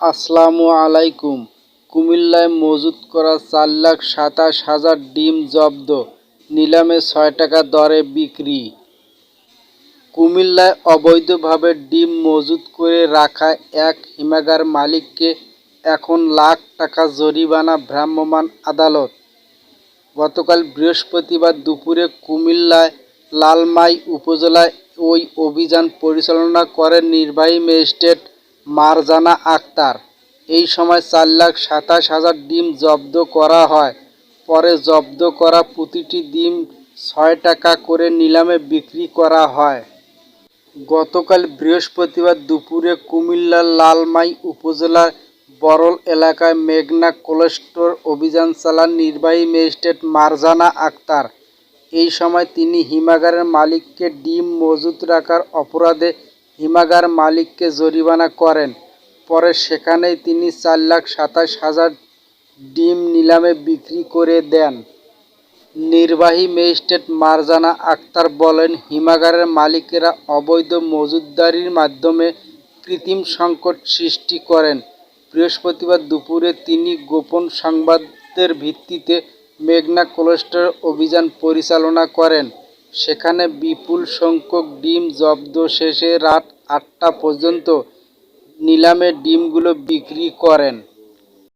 আসসালামু আলাইকুম। কুমিল্লায় মজুত করা চার লাখ সাতাশ হাজার ডিম জব্দ, নিলামে ছয় টাকা দরে বিক্রি। কুমিল্লায় অবৈধভাবে ডিম মজুত করে রাখা এক হিমাগার মালিককে এখন লাখ টাকা জরিমানা ভ্রাম্যমাণ আদালত। গতকাল বৃহস্পতিবার দুপুরে কুমিল্লায় লালমাই উপজেলায় ওই অভিযান পরিচালনা করেন নির্বাহী ম্যাজিস্ট্রেট মারজানা আক্তার। এই সময় চার লাখ সাতাশ হাজার ডিম জব্দ করা হয়। পরে জব্দ করা প্রতিটি ডিম ছয় টাকা করে নিলামে বিক্রি করা হয়। গতকাল বৃহস্পতিবার দুপুরে কুমিল্লার লালমাই উপজেলার বরল এলাকায় মেঘনা কোল্ড স্টোর অভিযান চালান নির্বাহী ম্যাজিস্ট্রেট মারজানা আক্তার। এই সময় তিনি হিমাগারের মালিককে ডিম মজুত রাখার অপরাধে হিমাগার মালিককে জরিমানা করেন। পরে সেখানেই তিনি চার লাখ সাতাশ হাজার ডিম নিলামে বিক্রি করে দেন। নির্বাহী ম্যাজিস্ট্রেট মারজানা আক্তার বলেন, হিমাগারের মালিকেরা অবৈধ মজুতদারির মাধ্যমে কৃত্রিম সংকট সৃষ্টি করেন। বৃহস্পতিবার দুপুরে তিনি গোপন সংবাদের ভিত্তিতে মেঘনা কোল্ড অভিযান পরিচালনা করেন। সেখানে বিপুল সংখ্যক ডিম জব্দ শেষে রাত আটটা পর্যন্ত নিলামে ডিমগুলো বিক্রি করেন।